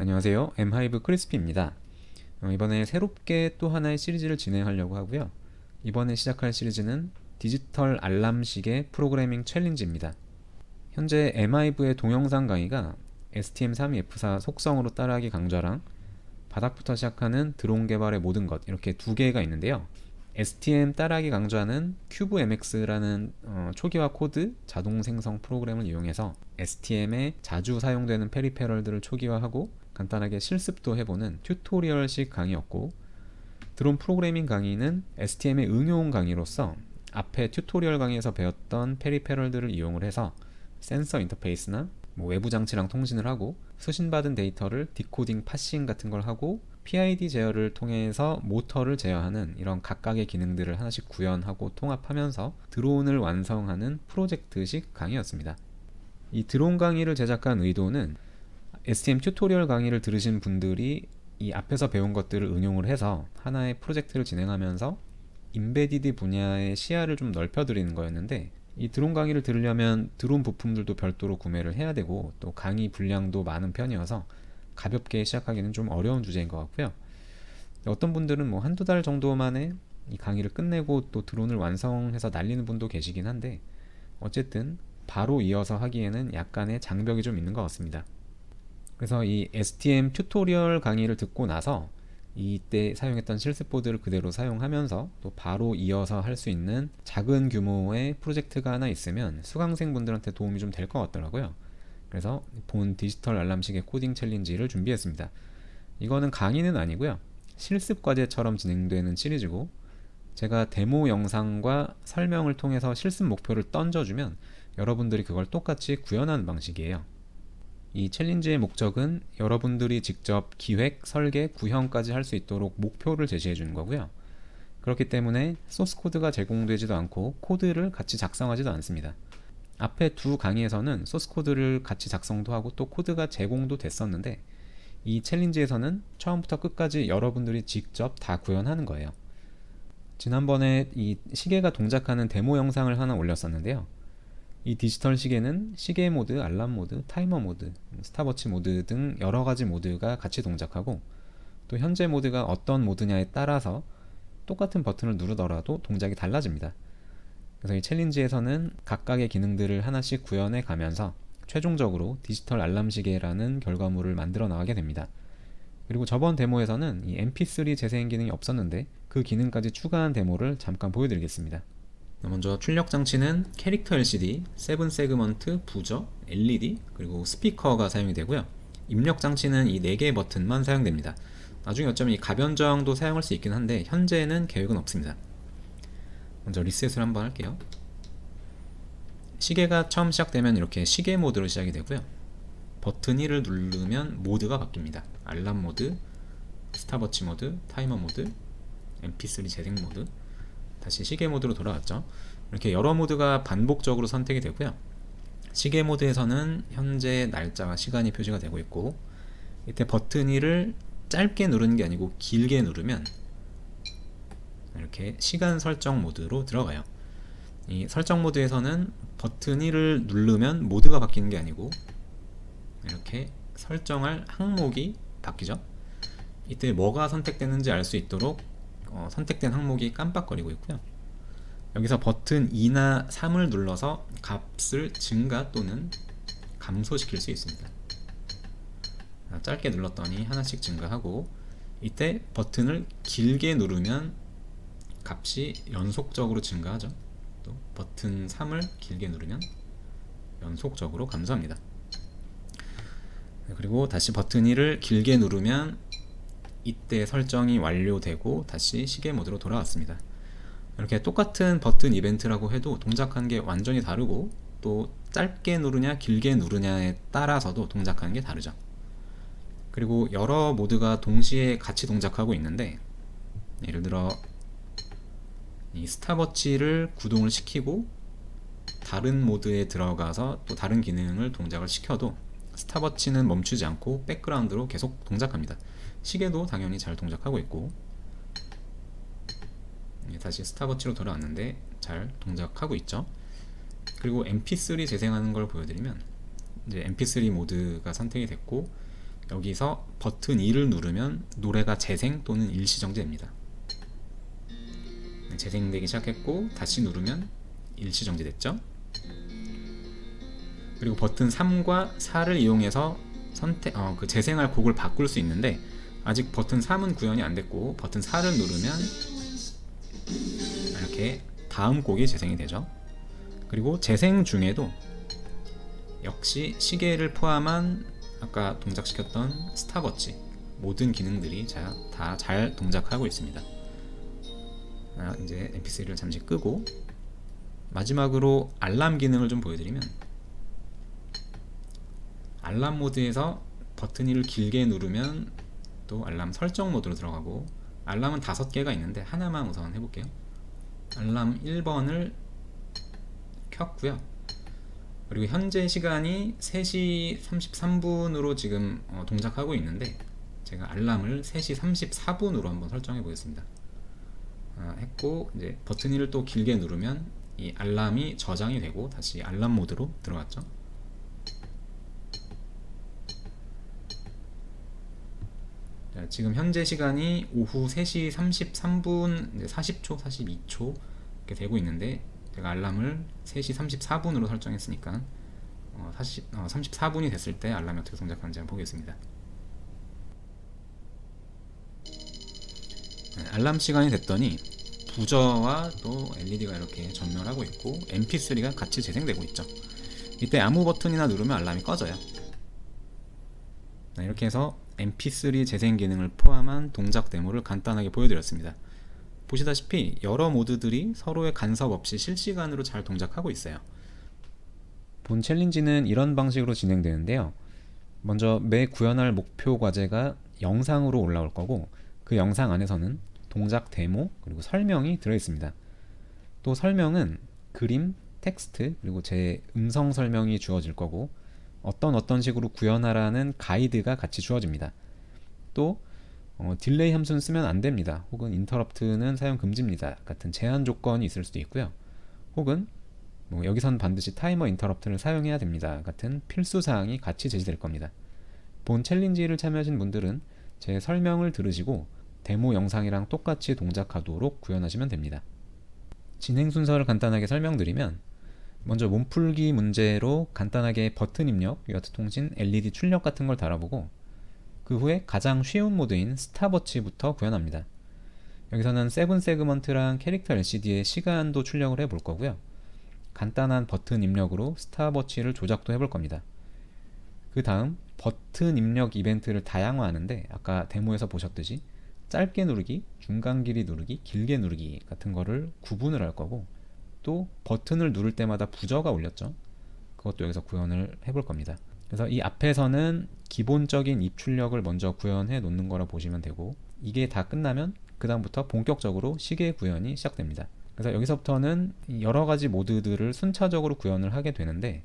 안녕하세요. 엠하이브 크리스피입니다. 어, 이번에 새롭게 또 하나의 시리즈를 진행하려고 하고요. 이번에 시작할 시리즈는 디지털 알람식의 프로그래밍 챌린지입니다. 현재 엠하이브의 동영상 강의가 STM32F4 속성으로 따라하기 강좌랑 바닥부터 시작하는 드론 개발의 모든 것 이렇게 두 개가 있는데요. STM 따라하기 강좌는 CubeMX라는 어, 초기화 코드 자동 생성 프로그램을 이용해서 STM에 자주 사용되는 페리페럴들을 초기화하고 간단하게 실습도 해보는 튜토리얼식 강의였고 드론 프로그래밍 강의는 STM의 응용 강의로서 앞에 튜토리얼 강의에서 배웠던 페리페럴들을 이용을 해서 센서 인터페이스나 뭐 외부 장치랑 통신을 하고 수신받은 데이터를 디코딩, 파싱 같은 걸 하고 PID 제어를 통해서 모터를 제어하는 이런 각각의 기능들을 하나씩 구현하고 통합하면서 드론을 완성하는 프로젝트식 강의였습니다. 이 드론 강의를 제작한 의도는 STM 튜토리얼 강의를 들으신 분들이 이 앞에서 배운 것들을 응용을 해서 하나의 프로젝트를 진행하면서 인베디드 분야의 시야를 좀 넓혀드리는 거였는데 이 드론 강의를 들으려면 드론 부품들도 별도로 구매를 해야 되고 또 강의 분량도 많은 편이어서 가볍게 시작하기는 좀 어려운 주제인 것 같고요. 어떤 분들은 뭐 한두 달 정도 만에 이 강의를 끝내고 또 드론을 완성해서 날리는 분도 계시긴 한데 어쨌든 바로 이어서 하기에는 약간의 장벽이 좀 있는 것 같습니다. 그래서 이 STM 튜토리얼 강의를 듣고 나서 이때 사용했던 실습보드를 그대로 사용하면서 또 바로 이어서 할 수 있는 작은 규모의 프로젝트가 하나 있으면 수강생분들한테 도움이 좀 될 것 같더라고요. 그래서 본 디지털 알람식의 코딩 챌린지를 준비했습니다. 이거는 강의는 아니고요. 실습 과제처럼 진행되는 시리즈고 제가 데모 영상과 설명을 통해서 실습 목표를 던져주면 여러분들이 그걸 똑같이 구현하는 방식이에요. 이 챌린지의 목적은 여러분들이 직접 기획, 설계, 구현까지 할 수 있도록 목표를 제시해 주는 거고요. 그렇기 때문에 소스 코드가 제공되지도 않고 코드를 같이 작성하지도 않습니다. 앞에 두 강의에서는 소스 코드를 같이 작성도 하고 또 코드가 제공도 됐었는데 이 챌린지에서는 처음부터 끝까지 여러분들이 직접 다 구현하는 거예요. 지난번에 이 시계가 동작하는 데모 영상을 하나 올렸었는데요. 이 디지털 시계는 시계 모드, 알람 모드, 타이머 모드, 스탑워치 모드 등 여러 가지 모드가 같이 동작하고 또 현재 모드가 어떤 모드냐에 따라서 똑같은 버튼을 누르더라도 동작이 달라집니다. 그래서 이 챌린지에서는 각각의 기능들을 하나씩 구현해 가면서 최종적으로 디지털 알람 시계라는 결과물을 만들어 나가게 됩니다. 그리고 저번 데모에서는 이 MP3 재생 기능이 없었는데 그 기능까지 추가한 데모를 잠깐 보여드리겠습니다. 먼저 출력 장치는 캐릭터 LCD, 세븐 세그먼트, 부저, LED, 그리고 스피커가 사용이 되고요. 입력 장치는 이 4개의 버튼만 사용됩니다. 나중에 어쩌면 이 가변 저항도 사용할 수 있긴 한데 현재는 계획은 없습니다. 먼저 리셋을 한번 할게요. 시계가 처음 시작되면 이렇게 시계 모드로 시작이 되고요. 버튼 1을 누르면 모드가 바뀝니다. 알람 모드, 스탑워치 모드, 타이머 모드, MP3 재생 모드, 다시 시계 모드로 돌아왔죠. 이렇게 여러 모드가 반복적으로 선택이 되고요. 시계 모드에서는 현재 날짜와 시간이 표시가 되고 있고 이때 버튼 1을 짧게 누르는 게 아니고 길게 누르면 이렇게 시간 설정 모드로 들어가요. 이 설정 모드에서는 버튼 1을 누르면 모드가 바뀌는 게 아니고 이렇게 설정할 항목이 바뀌죠. 이때 뭐가 선택되는지 알 수 있도록 어, 선택된 항목이 깜빡거리고 있고요. 여기서 버튼 2나 3을 눌러서 값을 증가 또는 감소시킬 수 있습니다. 짧게 눌렀더니 하나씩 증가하고 이때 버튼을 길게 누르면 값이 연속적으로 증가하죠. 또 버튼 3을 길게 누르면 연속적으로 감소합니다. 그리고 다시 버튼 2를 길게 누르면 이때 설정이 완료되고 다시 시계 모드로 돌아왔습니다. 이렇게 똑같은 버튼 이벤트라고 해도 동작하는 게 완전히 다르고 또 짧게 누르냐 길게 누르냐에 따라서도 동작하는 게 다르죠. 그리고 여러 모드가 동시에 같이 동작하고 있는데 예를 들어 이 스탑워치를 구동을 시키고 다른 모드에 들어가서 또 다른 기능을 동작을 시켜도 스탑워치는 멈추지 않고 백그라운드로 계속 동작합니다. 시계도 당연히 잘 동작하고 있고 예, 다시 스탑워치로 돌아왔는데 잘 동작하고 있죠. 그리고 MP3 재생하는 걸 보여드리면 이제 MP3 모드가 선택이 됐고 여기서 버튼 2를 누르면 노래가 재생 또는 일시정지됩니다. 네, 재생되기 시작했고 다시 누르면 일시정지 됐죠. 그리고 버튼 3과 4를 이용해서 선택 어, 그 재생할 곡을 바꿀 수 있는데 아직 버튼 3은 구현이 안 됐고 버튼 4를 누르면 이렇게 다음 곡이 재생이 되죠. 그리고 재생 중에도 역시 시계를 포함한 아까 동작시켰던 스탑워치 모든 기능들이 다 잘 동작하고 있습니다. 아, 이제 MP3를 잠시 끄고 마지막으로 알람 기능을 좀 보여드리면 알람 모드에서 버튼 1을 길게 누르면 또 알람 설정 모드로 들어가고 알람은 다섯 개가 있는데 하나만 우선 해볼게요. 알람 1번을 켰고요. 그리고 현재 시간이 3시 33분으로 지금 어, 동작하고 있는데 제가 알람을 3시 34분으로 한번 설정해 보겠습니다. 아, 했고 이제 버튼 1을 또 길게 누르면 이 알람이 저장이 되고 다시 알람 모드로 들어갔죠. 지금 현재 시간이 오후 3시 33분 40초, 42초 이렇게 되고 있는데 제가 알람을 3시 34분으로 설정했으니까 어, 40, 어, 34분이 됐을 때 알람이 어떻게 동작하는지 한번 보겠습니다. 네, 알람 시간이 됐더니 부저와 또 LED가 이렇게 전멸하고 있고 MP3가 같이 재생되고 있죠. 이때 아무 버튼이나 누르면 알람이 꺼져요. 네, 이렇게 해서 MP3 재생 기능을 포함한 동작 데모를 간단하게 보여드렸습니다. 보시다시피 여러 모드들이 서로의 간섭 없이 실시간으로 잘 동작하고 있어요. 본 챌린지는 이런 방식으로 진행되는데요. 먼저 매 구현할 목표 과제가 영상으로 올라올 거고 그 영상 안에서는 동작 데모 그리고 설명이 들어 있습니다. 또 설명은 그림, 텍스트 그리고 제 음성 설명이 주어질 거고 어떤 어떤 식으로 구현하라는 가이드가 같이 주어집니다. 또 어, 딜레이 함수는 쓰면 안 됩니다. 혹은 인터럽트는 사용 금지입니다. 같은 제한 조건이 있을 수도 있고요. 혹은 뭐 여기선 반드시 타이머 인터럽트를 사용해야 됩니다. 같은 필수 사항이 같이 제시될 겁니다. 본 챌린지를 참여하신 분들은 제 설명을 들으시고 데모 영상이랑 똑같이 동작하도록 구현하시면 됩니다. 진행 순서를 간단하게 설명드리면 먼저 몸풀기 문제로 간단하게 버튼 입력, 유아트 통신, LED 출력 같은 걸 달아보고 그 후에 가장 쉬운 모드인 스탑워치부터 구현합니다. 여기서는 세븐 세그먼트랑 캐릭터 LCD의 시간도 출력을 해볼 거고요. 간단한 버튼 입력으로 스탑워치를 조작도 해볼 겁니다. 그 다음 버튼 입력 이벤트를 다양화하는데 아까 데모에서 보셨듯이 짧게 누르기, 중간 길이 누르기, 길게 누르기 같은 거를 구분을 할 거고 또 버튼을 누를 때마다 부저가 울렸죠. 그것도 여기서 구현을 해볼 겁니다. 그래서 이 앞에서는 기본적인 입출력을 먼저 구현해 놓는 거라 보시면 되고 이게 다 끝나면 그 다음부터 본격적으로 시계 구현이 시작됩니다. 그래서 여기서부터는 여러 가지 모드들을 순차적으로 구현을 하게 되는데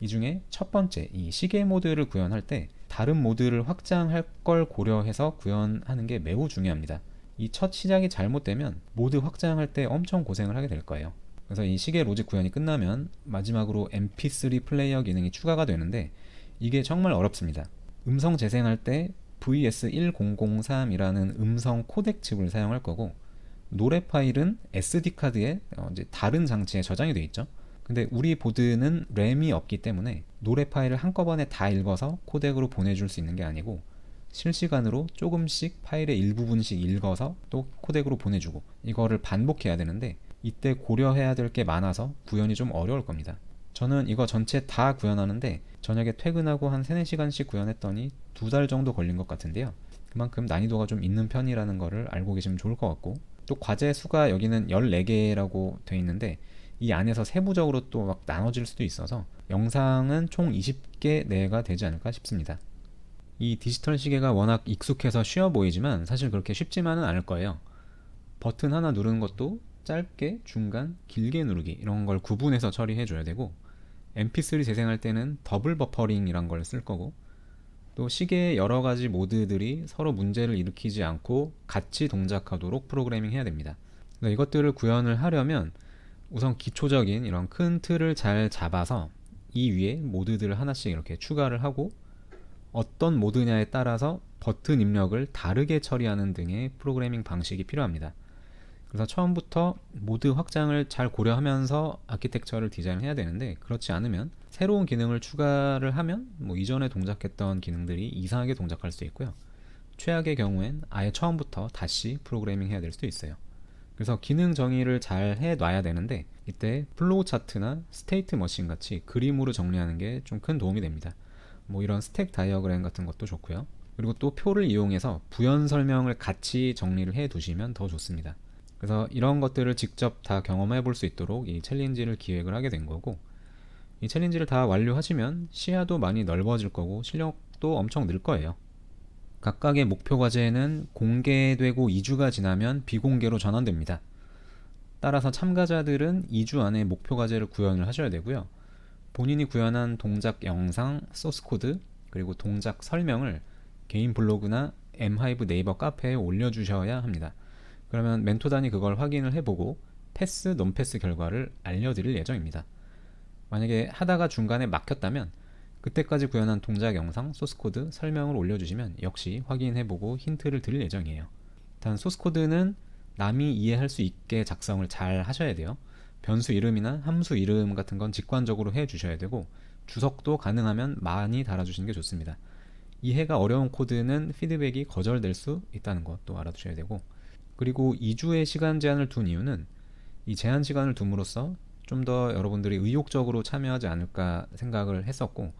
이 중에 첫 번째 이 시계 모드를 구현할 때 다른 모드를 확장할 걸 고려해서 구현하는 게 매우 중요합니다. 이 첫 시작이 잘못되면 모드 확장할 때 엄청 고생을 하게 될 거예요. 그래서 이 시계 로직 구현이 끝나면 마지막으로 MP3 플레이어 기능이 추가가 되는데 이게 정말 어렵습니다. 음성 재생할 때 VS1003이라는 음성 코덱 칩을 사용할 거고 노래 파일은 SD 카드에 어, 이제 다른 장치에 저장이 되어 있죠. 근데 우리 보드는 램이 없기 때문에 노래 파일을 한꺼번에 다 읽어서 코덱으로 보내줄 수 있는 게 아니고 실시간으로 조금씩 파일의 일부분씩 읽어서 또 코덱으로 보내주고 이거를 반복해야 되는데 이때 고려해야 될 게 많아서 구현이 좀 어려울 겁니다. 저는 이거 전체 다 구현하는데 저녁에 퇴근하고 한 3, 4시간씩 구현했더니 두 달 정도 걸린 것 같은데요. 그만큼 난이도가 좀 있는 편이라는 거를 알고 계시면 좋을 것 같고 또 과제 수가 여기는 14개라고 돼 있는데 이 안에서 세부적으로 또 막 나눠질 수도 있어서 영상은 총 20개 내가 되지 않을까 싶습니다. 이 디지털 시계가 워낙 익숙해서 쉬워 보이지만 사실 그렇게 쉽지만은 않을 거예요. 버튼 하나 누르는 것도 짧게, 중간, 길게 누르기 이런 걸 구분해서 처리해 줘야 되고 mp3 재생할 때는 더블 버퍼링이란 걸 쓸 거고 또 시계의 여러 가지 모드들이 서로 문제를 일으키지 않고 같이 동작하도록 프로그래밍 해야 됩니다. 이것들을 구현을 하려면 우선 기초적인 이런 큰 틀을 잘 잡아서 이 위에 모드들을 하나씩 이렇게 추가를 하고 어떤 모드냐에 따라서 버튼 입력을 다르게 처리하는 등의 프로그래밍 방식이 필요합니다. 그래서 처음부터 모드 확장을 잘 고려하면서 아키텍처를 디자인해야 되는데 그렇지 않으면 새로운 기능을 추가를 하면 뭐 이전에 동작했던 기능들이 이상하게 동작할 수 있고요. 최악의 경우엔 아예 처음부터 다시 프로그래밍 해야 될 수도 있어요. 그래서 기능 정의를 잘 해놔야 되는데 이때 플로우 차트나 스테이트 머신 같이 그림으로 정리하는 게 좀 큰 도움이 됩니다. 뭐 이런 스택 다이어그램 같은 것도 좋고요. 그리고 또 표를 이용해서 부연 설명을 같이 정리를 해 두시면 더 좋습니다. 그래서 이런 것들을 직접 다 경험해 볼 수 있도록 이 챌린지를 기획을 하게 된 거고 이 챌린지를 다 완료하시면 시야도 많이 넓어질 거고 실력도 엄청 늘 거예요. 각각의 목표 과제는 공개되고 2주가 지나면 비공개로 전환됩니다. 따라서 참가자들은 2주 안에 목표 과제를 구현을 하셔야 되고요. 본인이 구현한 동작 영상, 소스 코드, 그리고 동작 설명을 개인 블로그나 엠하이브 네이버 카페에 올려주셔야 합니다. 그러면 멘토단이 그걸 확인을 해보고 패스, 논패스 결과를 알려드릴 예정입니다. 만약에 하다가 중간에 막혔다면 그때까지 구현한 동작 영상, 소스코드, 설명을 올려주시면 역시 확인해보고 힌트를 드릴 예정이에요. 단 소스코드는 남이 이해할 수 있게 작성을 잘 하셔야 돼요. 변수 이름이나 함수 이름 같은 건 직관적으로 해 주셔야 되고 주석도 가능하면 많이 달아주시는 게 좋습니다. 이해가 어려운 코드는 피드백이 거절될 수 있다는 것도 알아두셔야 되고 그리고 2주의 시간 제한을 둔 이유는 이 제한 시간을 둠으로써 좀 더 여러분들이 의욕적으로 참여하지 않을까 생각을 했었고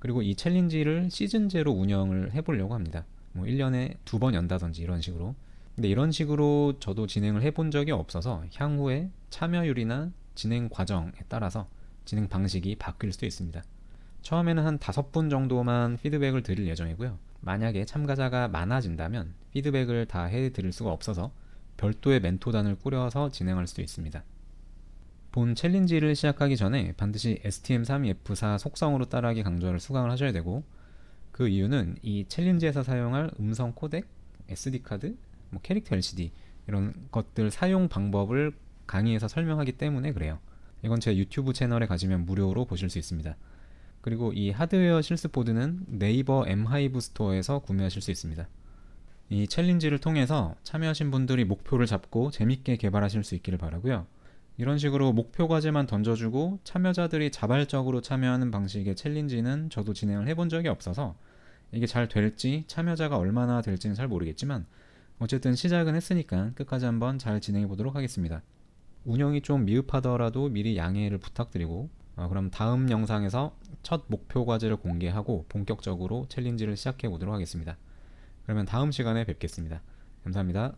그리고 이 챌린지를 시즌제로 운영을 해보려고 합니다. 뭐 1년에 두 번 연다든지 이런 식으로 근데 이런 식으로 저도 진행을 해본 적이 없어서 향후에 참여율이나 진행 과정에 따라서 진행 방식이 바뀔 수도 있습니다. 처음에는 한 다섯 분 정도만 피드백을 드릴 예정이고요. 만약에 참가자가 많아진다면 피드백을 다 해드릴 수가 없어서 별도의 멘토단을 꾸려서 진행할 수도 있습니다. 본 챌린지를 시작하기 전에 반드시 STM32F4 속성으로 따라하기 강조를 수강을 하셔야 되고 그 이유는 이 챌린지에서 사용할 음성 코덱, SD카드, 뭐 캐릭터 LCD 이런 것들 사용 방법을 강의에서 설명하기 때문에 그래요. 이건 제 유튜브 채널에 가시면 무료로 보실 수 있습니다. 그리고 이 하드웨어 실습 보드는 네이버 엠하이브 스토어에서 구매하실 수 있습니다. 이 챌린지를 통해서 참여하신 분들이 목표를 잡고 재밌게 개발하실 수 있기를 바라고요. 이런 식으로 목표 과제만 던져주고 참여자들이 자발적으로 참여하는 방식의 챌린지는 저도 진행을 해본 적이 없어서 이게 잘 될지 참여자가 얼마나 될지는 잘 모르겠지만 어쨌든 시작은 했으니까 끝까지 한번 잘 진행해 보도록 하겠습니다. 운영이 좀 미흡하더라도 미리 양해를 부탁드리고 어, 그럼 다음 영상에서 첫 목표 과제를 공개하고 본격적으로 챌린지를 시작해 보도록 하겠습니다. 그러면 다음 시간에 뵙겠습니다. 감사합니다.